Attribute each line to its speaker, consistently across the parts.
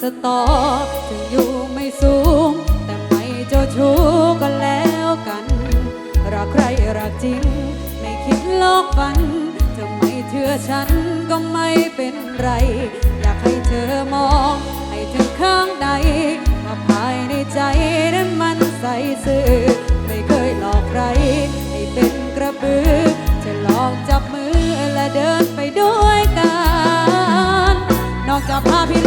Speaker 1: สตอถึงอยู่ไม่สูง แต่ไม่เจ้าชู้กันแล้วกัน รักใครรักจริง ไม่คิดลอกฝันเธอไม่เชื่อฉันก็ไม่เป็นไร อยากให้เธอมอง ให้ถึงข้างในมาภายในใจนั้นมันใสซื่อไม่เคยหลอกใคร ให้เป็นกระบือจะลองจับมือและเดินไปด้วยกัน นอกจากภาพี่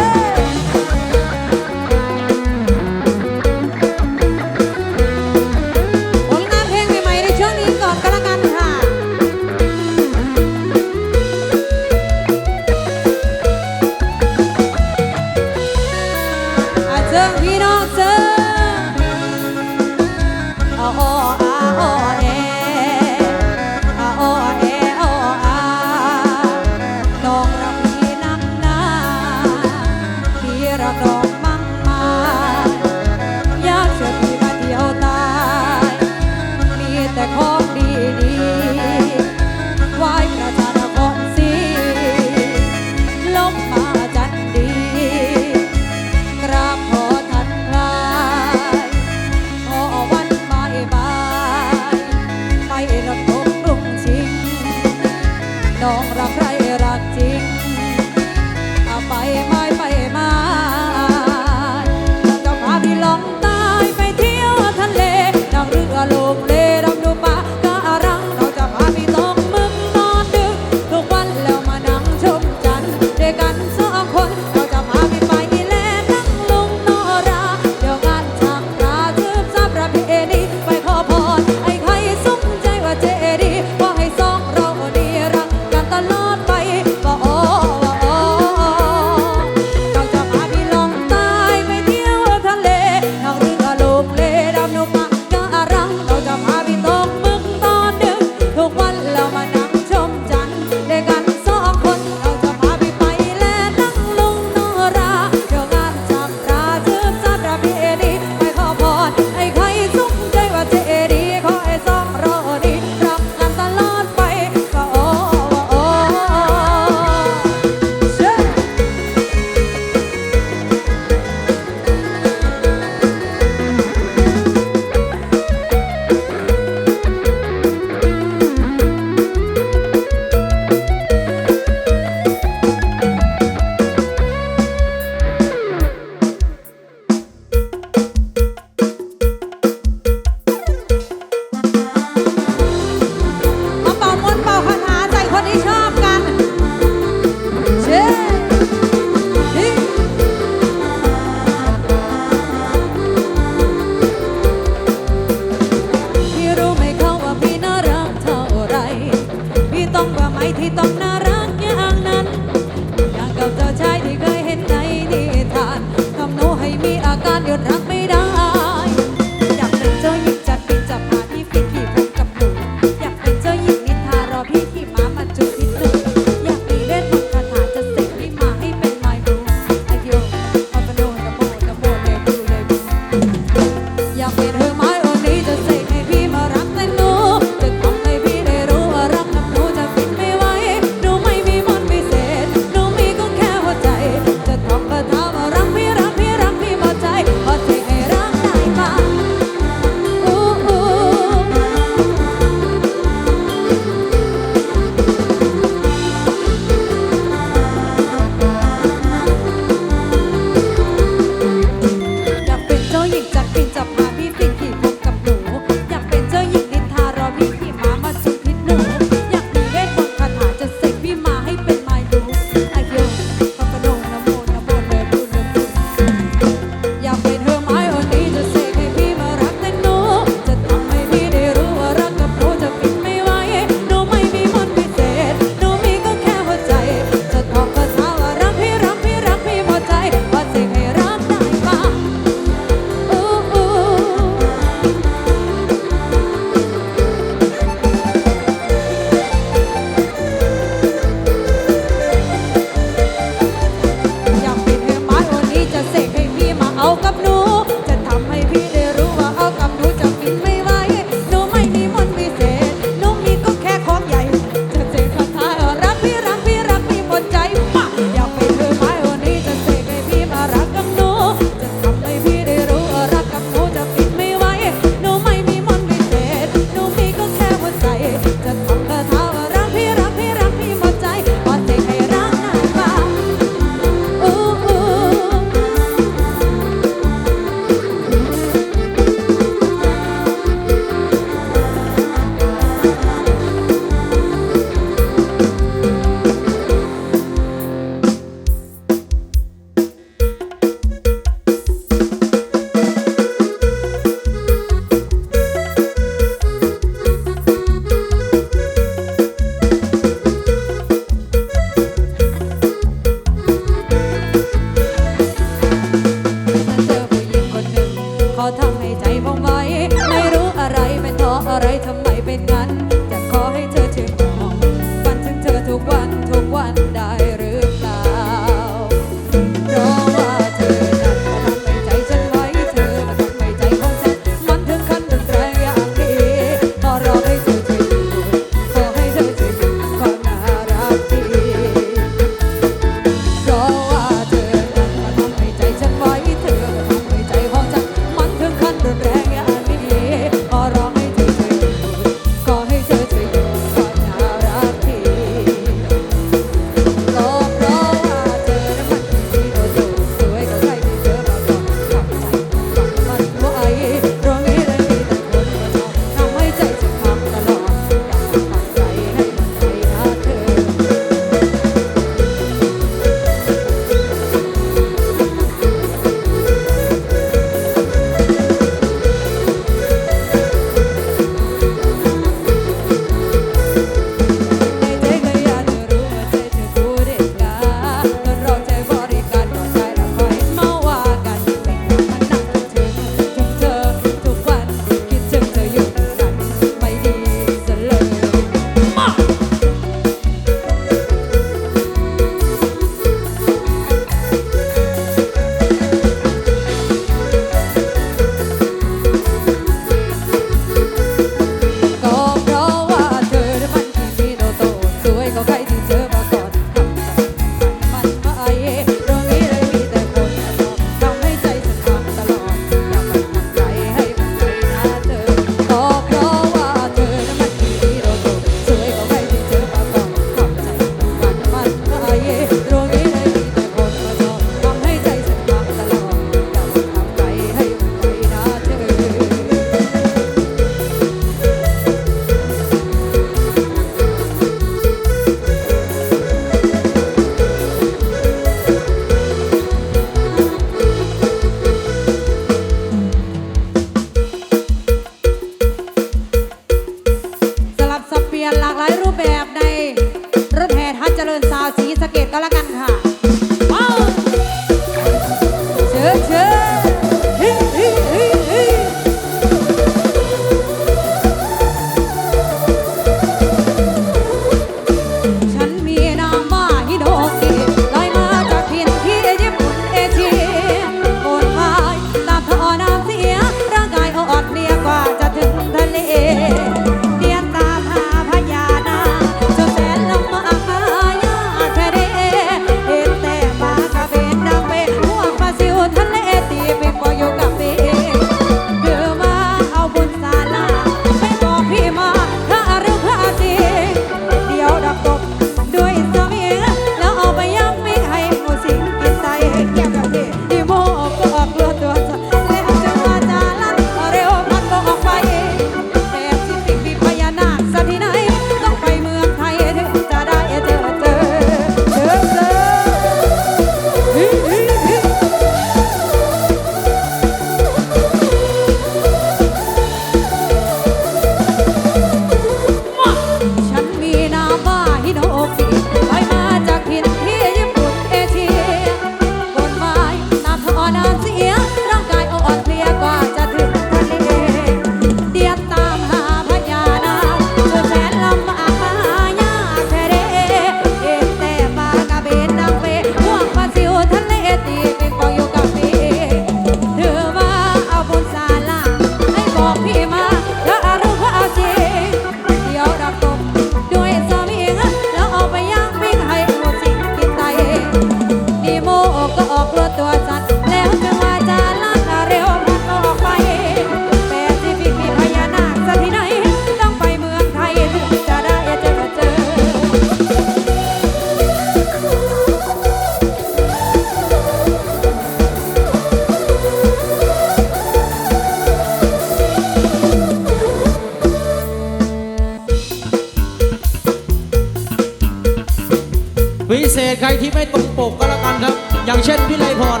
Speaker 1: ใครที่ไม่ตรงปกก็แล้วกันครับ อย่างเช่นพี่ไรพร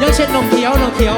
Speaker 1: อย่างเช่นนมเขียวนมเขียว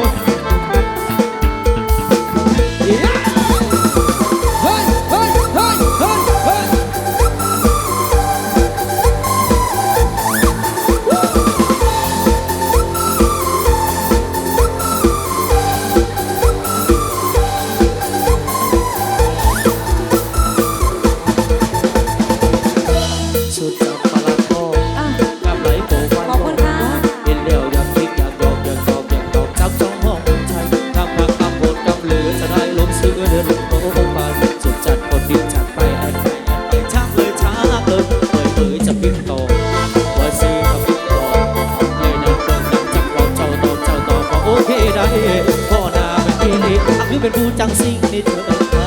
Speaker 1: พ่อ
Speaker 2: นาเป็นพี่นี่รือเป็นผู้จังสิ่งนี่เธอ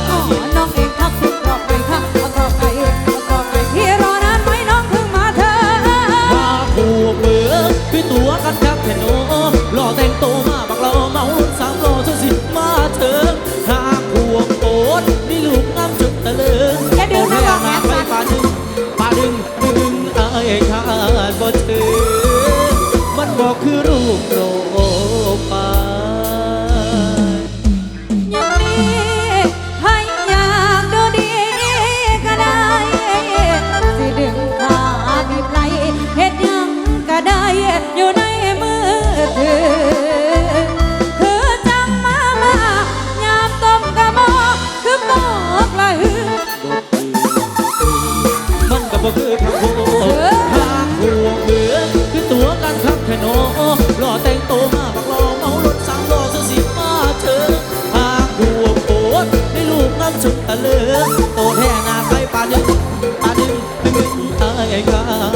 Speaker 2: ข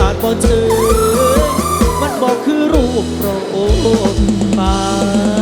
Speaker 2: าดบ่
Speaker 1: จือ
Speaker 2: มันบอกคือรูปโปร
Speaker 1: ดตา